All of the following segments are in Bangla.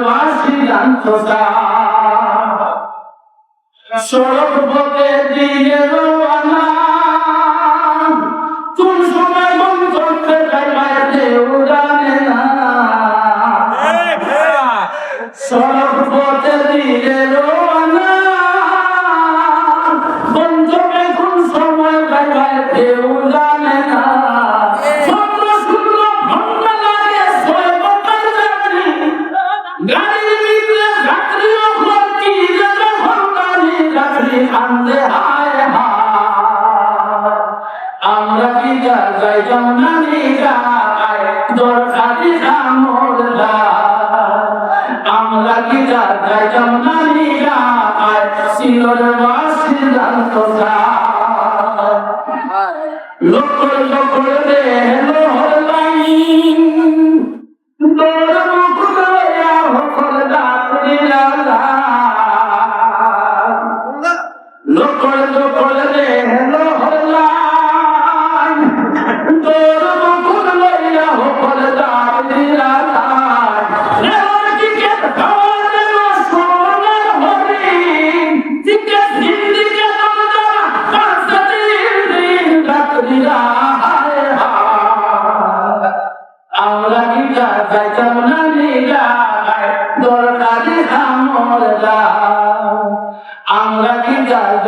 মাঝি দিয়ে রোয়ানা আমরা কি যাত্রায় জমনানি যায় শিলর বাসি জানত লক্ষ লক্ষ দেহ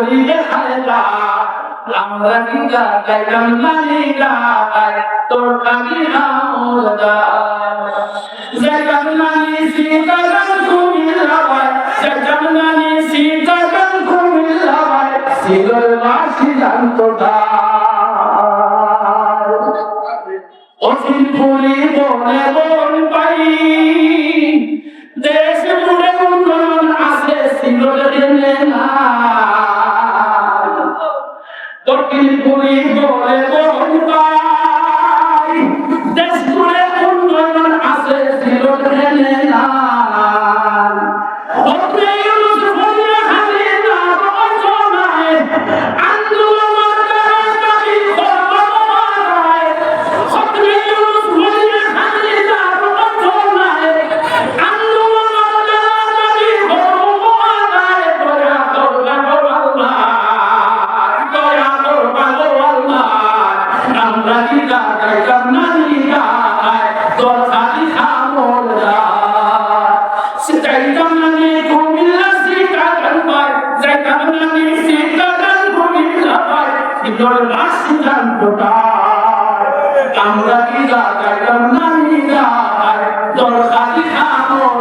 মালিরে হায়রা আমরা কি গাইলাম মালিরা তোর নাকি আমরা জগন মানি সীতাগন কুমিল্লাবাই জগন মানি সীতাগন কুমিল্লাবাই সিগল মাসি জানতো দার অসীম ফুলি বনে বন পাই, দেশ মুড়ে উন্নয়ন আছে সিগল দিলে না তকিল পুরী বলে মহন্তা লাগাইলাম নাই দরকারি আমল